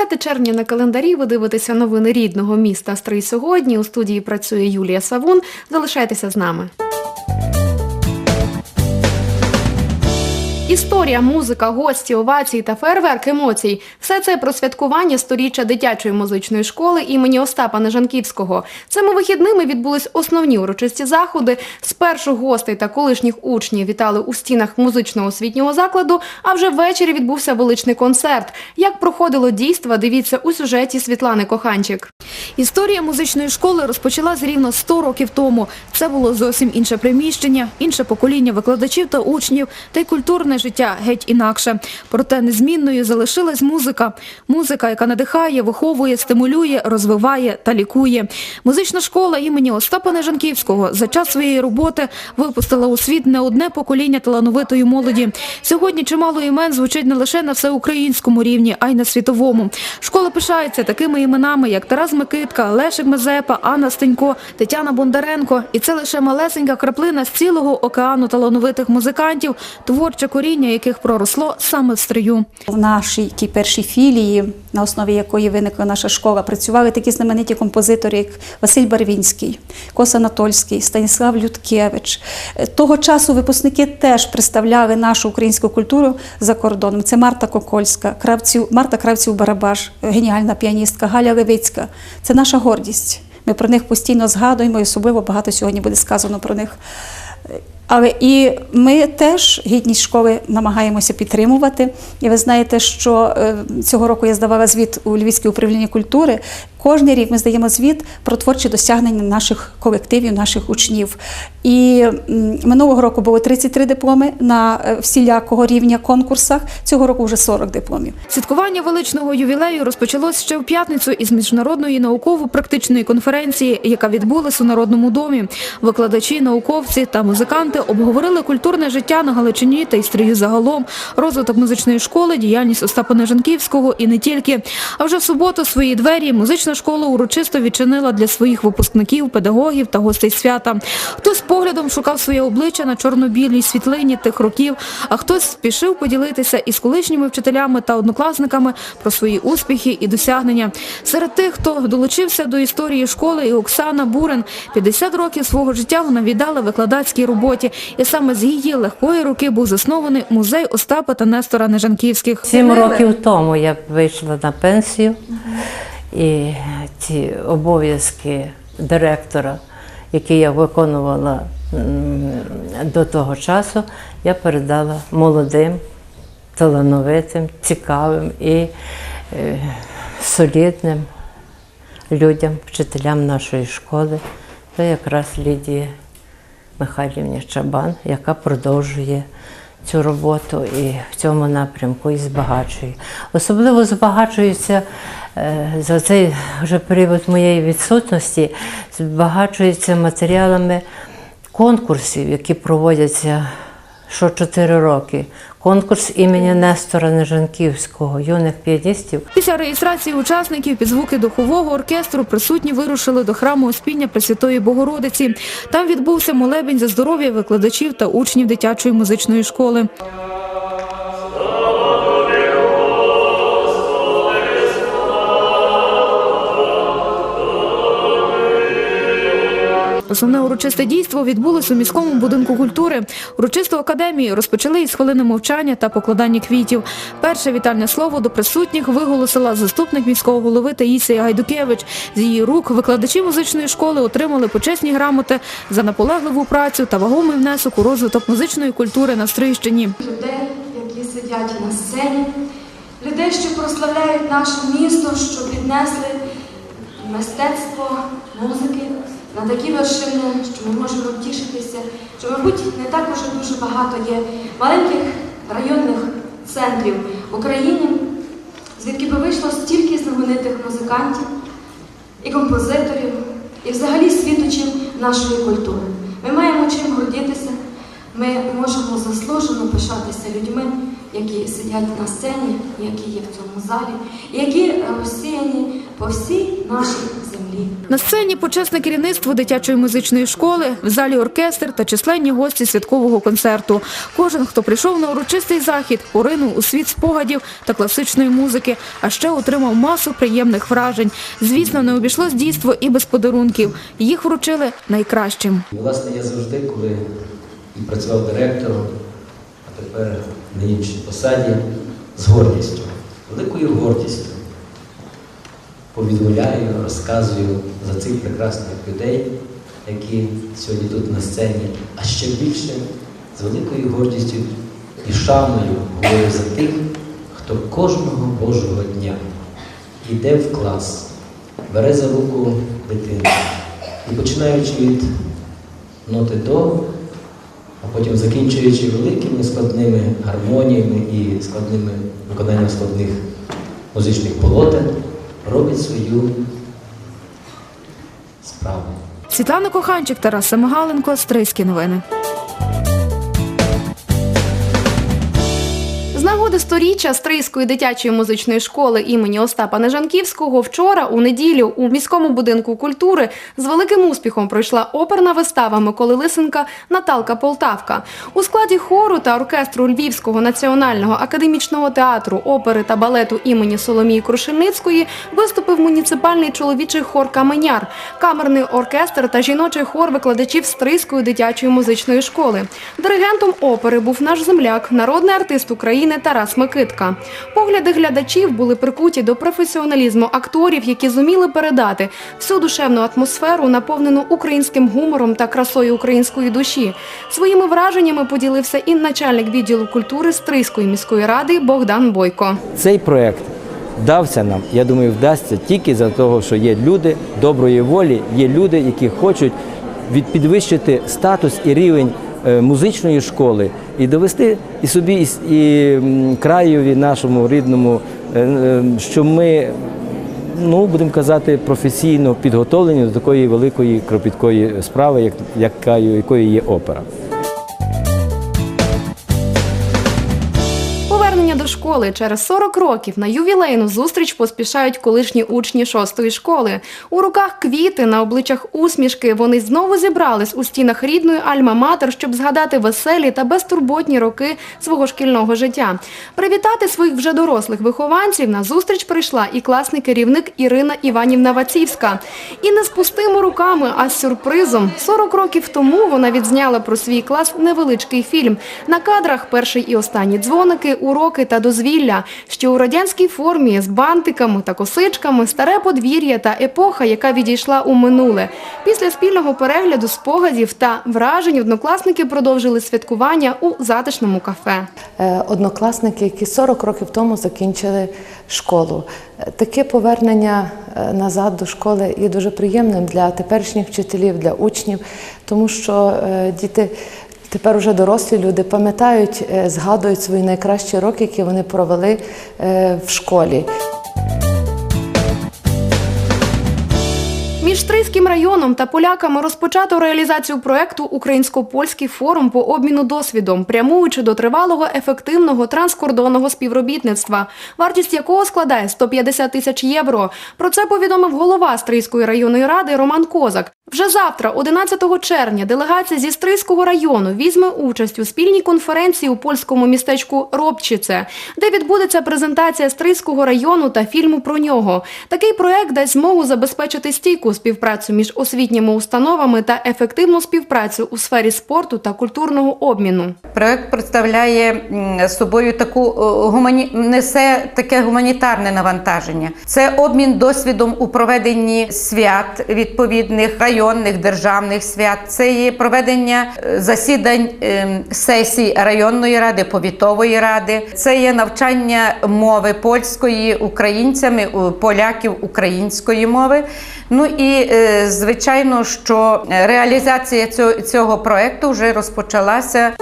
10 червня на календарі ви дивитеся новини рідного міста Стрий сьогодні. У студії працює Юлія Савун. Залишайтеся з нами. Історія, музика, гості, овації та фейерверк емоцій все це про святкування сторіччя дитячої музичної школи імені Остапа Нежанківського. Цими вихідними відбулись основні урочисті заходи. Спершу гостей та колишніх учнів вітали у стінах музичного освітнього закладу. А вже ввечері відбувся величний концерт. Як проходило дійство, дивіться у сюжеті Світлани Коханчик. Історія музичної школи розпочалась рівно 100 років тому. Це було зовсім інше приміщення, інше покоління викладачів та учнів, та й культурне життя геть інакше. Проте незмінною залишилась музика. Музика, яка надихає, виховує, стимулює, розвиває та лікує. Музична школа імені Остапа Нежанківського за час своєї роботи випустила у світ не одне покоління талановитої молоді. Сьогодні чимало імен звучить не лише на всеукраїнському рівні, а й на світовому. Школа пишається такими іменами, як Тарас Микитка, Лешик Мезепа, Анна Стенько, Тетяна Бондаренко. І це лише малесенька краплина з цілого океану талановитих музикантів, творче коріння яких проросло саме в стрию. В нашій першій філії, на основі якої виникла наша школа, працювали такі знамениті композитори, як Василь Барвінський, Кос Анатольський, Станіслав Людкевич. Е, Того часу випускники теж представляли нашу українську культуру за кордоном. Це Марта Кокольська, Кравців, Марта Кравців-Барабаш, геніальна піаністка, Галя Левицька. Це наша гордість. Ми про них постійно згадуємо, і особливо багато сьогодні буде сказано про них. Але і ми теж гідність школи намагаємося підтримувати. І ви знаєте, що е, цього року я здавала звіт у Львівське управління культури. Кожний рік ми здаємо звіт про творчі досягнення наших колективів, наших учнів. І минулого року було 33 дипломи на е, всілякого рівня конкурсах. Цього року вже 40 дипломів. Святкування величного ювілею розпочалось ще в п'ятницю із міжнародної науково-практичної конференції, яка відбулась у Народному домі. Викладачі, науковці та музиканти обговорили культурне життя на Галичині та й загалом, розвиток музичної школи, діяльність Остапа Нежанківського і не тільки. А вже в суботу свої двері музична школа урочисто відчинила для своїх випускників, педагогів та гостей свята. Хтось поглядом шукав своє обличчя на чорно-білій світлині тих років, а хтось спішив поділитися із колишніми вчителями та однокласниками про свої успіхи і досягнення. Серед тих, хто долучився до історії школи, і Оксана Бурен 50 років свого життя вона віддала викладацькій роботі, і саме з її легкої руки був заснований музей Остапа та Нестора Нежанківських. Сім років тому я вийшла на пенсію, і ці обов'язки директора, які я виконувала до того часу, я передала молодим, талановитим, цікавим і е, солідним людям, вчителям нашої школи. Це якраз Лідія Михайлівні Чабан, яка продовжує цю роботу і в цьому напрямку і збагачує. Особливо збагачується е, за цей вже період моєї відсутності, збагачується матеріалами конкурсів, які проводяться що 4 роки. Конкурс імені Нестора Нежанківського, юних піаністів. Після реєстрації учасників під звуки духового оркестру присутні вирушили до храму Успіння Пресвятої Богородиці. Там відбувся молебень за здоров'я викладачів та учнів дитячої музичної школи. Основне урочисте дійство відбулось у міському будинку культури. Урочисту академію розпочали із хвилини мовчання та покладання квітів. Перше вітальне слово до присутніх виголосила заступник міського голови Таїсія Гайдукевич. З її рук викладачі музичної школи отримали почесні грамоти за наполегливу працю та вагомий внесок у розвиток музичної культури на Стрийщині. людей, які сидять на сцені, людей, що прославляють наше місто, що піднесли мистецтво музики на такі вершини, що ми можемо втішитися, що, мабуть, не так уже дуже багато є маленьких районних центрів в Україні, звідки би вийшло стільки знаменитих музикантів і композиторів, і взагалі світочів нашої культури. Ми маємо чим гордитися. Ми можемо заслужено пишатися людьми, які сидять на сцені, які є в цьому залі, і які розсіяні по всій нашій. На сцені почесне керівництво дитячої музичної школи, в залі оркестр та численні гості святкового концерту. Кожен, хто прийшов на урочистий захід, поринув у світ спогадів та класичної музики, а ще отримав масу приємних вражень. Звісно, не обійшлось дійство і без подарунків. Їх вручили найкращим. Власне, я завжди, коли працював директором, а тепер на іншій посаді, з гордістю, великою гордістю повідомляю, розказую за цих прекрасних людей, які сьогодні тут на сцені, а ще більше з великою гордістю і шаною говорю за тих, хто кожного Божого дня йде в клас, бере за руку дитину. І починаючи від ноти до, а потім закінчуючи великими складними гармоніями і складними виконанням складних музичних полотен, робить свою справу. Світлана Коханчик, Тарас Самогаленко, Стрийські новини. Нагоди сторіччя Стрийської дитячої музичної школи імені Остапа Нежанківського вчора у неділю у міському будинку культури з великим успіхом пройшла оперна вистава Миколи Лисенка Наталка Полтавка. У складі хору та оркестру Львівського національного академічного театру опери та балету імені Соломії Крушельницької виступив муніципальний чоловічий хор Каменяр, камерний оркестр та жіночий хор викладачів Стрийської дитячої музичної школи. Диригентом опери був наш земляк, народний артист України Тарас Микитка. Погляди глядачів були прикуті до професіоналізму акторів, які зуміли передати всю душевну атмосферу, наповнену українським гумором та красою української душі. Своїми враженнями поділився і начальник відділу культури Стрийської міської ради Богдан Бойко. Цей проект вдався нам, я думаю, вдасться тільки за того, що є люди доброї волі, є люди, які хочуть підвищити статус і рівень музичної школи і довести і собі, і, краєві нашому рідному, е, е, що ми. Ну, будемо казати, професійно підготовлені до такої великої кропіткої справи, як, якою є опера. Школи через 40 років на ювілейну зустріч поспішають колишні учні шостої школи. У руках квіти, на обличчях усмішки. Вони знову зібрались у стінах рідної Альма-Матер, щоб згадати веселі та безтурботні роки свого шкільного життя. Привітати своїх вже дорослих вихованців на зустріч прийшла і класний керівник Ірина Іванівна Вацівська. І не з пустими руками, а з сюрпризом. 40 років тому вона відзняла про свій клас невеличкий фільм. На кадрах перший і останні дзвоники, уроки та дозвілля, що у радянській формі з бантиками та косичками, старе подвір'я та епоха, яка відійшла у минуле. Після спільного перегляду спогадів та вражень однокласники продовжили святкування у затишному кафе. Е, однокласники, які 40 років тому закінчили школу. Е, Таке повернення е, назад до школи є дуже приємним для теперішніх вчителів, для учнів, тому що діти. Тепер уже дорослі люди пам'ятають, е, згадують свої найкращі роки, які вони провели е, в школі. Між Стрийським районом та поляками розпочато реалізацію проекту Українсько-польський форум по обміну досвідом, прямуючи до тривалого ефективного транскордонного співробітництва, вартість якого складає 150 тисяч євро. Про це повідомив голова Стрийської районної ради Роман Козак. Вже завтра, 11 червня, делегація зі Стрийського району візьме участь у спільній конференції у польському містечку Робчице, де відбудеться презентація Стрийського району та фільму про нього. Такий проект дасть змогу забезпечити стійку співпрацю між освітніми установами та ефективну співпрацю у сфері спорту та культурного обміну. Проект представляє собою таку о, гумані... несе таке гуманітарне навантаження. Це обмін досвідом у проведенні свят відповідних районних державних свят. Це є проведення е, засідань ем, сесій районної ради, повітової ради. Це є навчання мови польської українцями, поляків української мови. Ну і е, звичайно, що реалізація цього, проекту вже розпочалася.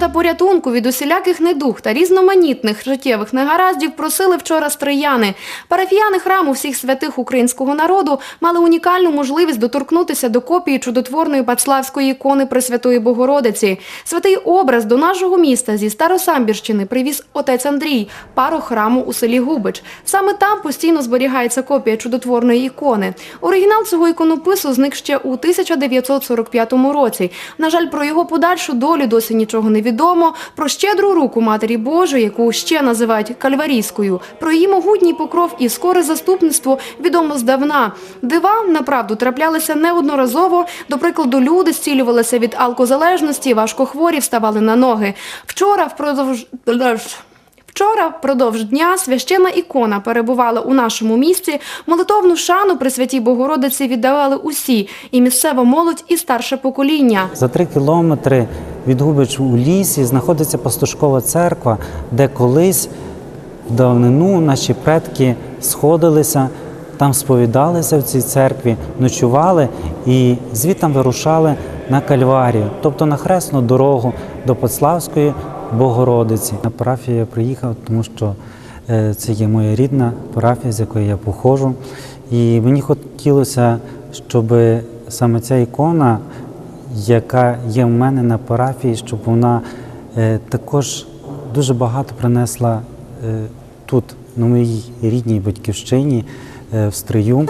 Та порятунку від усіляких недуг та різноманітних життєвих негараздів просили вчора стрияни. Парафіяни храму всіх святих українського народу мали унікальну можливість доторкнутися до копії чудотворної пацлавської ікони Пресвятої Богородиці. Святий образ до нашого міста зі Старосамбірщини привіз отець Андрій, пару храму у селі Губич. Саме там постійно зберігається копія чудотворної ікони. Оригінал цього іконопису зник ще у 1945 році. На жаль, про його подальшу долю досі нічого не відомо. Про щедру руку Матері Божої, яку ще називають кальварійською, про її могутній покров і скоре заступництво відомо здавна. Дива направду траплялися неодноразово. До прикладу, люди зцілювалися від алкозалежності, важкохворі вставали на ноги. Вчора впродовж. Вчора, впродовж дня, священна ікона перебувала у нашому місті. Молитовну шану при святій Богородиці віддавали усі і місцева молодь, і старше покоління. За три кілометри від Губич у лісі знаходиться пастушкова церква, де колись в давнину наші предки сходилися, там сповідалися в цій церкві, ночували і звідтам вирушали на Кальварію, тобто на хресну дорогу до Поцлавської Богородиці. На парафію я приїхав, тому що е, це є моя рідна парафія, з якої я походжу. І мені хотілося, щоб саме ця ікона, яка є в мене на парафії, щоб вона е, також дуже багато принесла е, тут, на моїй рідній батьківщині, е, в стрию.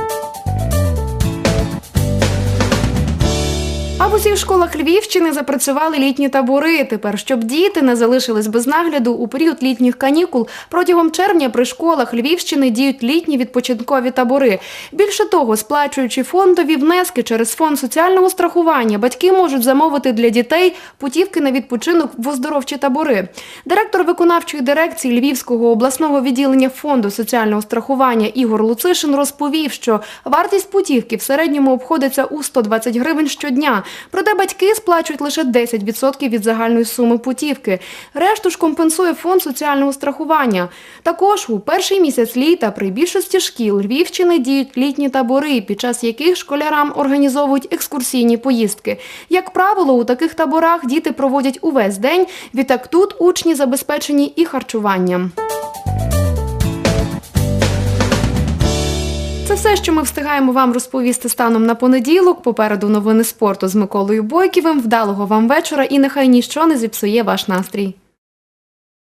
В усіх школах Львівщини запрацювали літні табори. Тепер, щоб діти не залишились без нагляду у період літніх канікул, протягом червня при школах Львівщини діють літні відпочинкові табори. Більше того, сплачуючи фондові внески через фонд соціального страхування, батьки можуть замовити для дітей путівки на відпочинок в оздоровчі табори. Директор виконавчої дирекції Львівського обласного відділення фонду соціального страхування Ігор Луцишин розповів, що вартість путівки в середньому обходиться у 120 гривень щодня. Проте батьки сплачують лише 10% від загальної суми путівки. Решту ж компенсує фонд соціального страхування. Також у перший місяць літа при більшості шкіл Львівщини діють літні табори, під час яких школярам організовують екскурсійні поїздки. Як правило, у таких таборах діти проводять увесь день. Відтак тут учні забезпечені і харчуванням. Все, що ми встигаємо вам розповісти станом на понеділок. Попереду новини спорту з Миколою Бойківим. Вдалого вам вечора і нехай ніщо не зіпсує ваш настрій.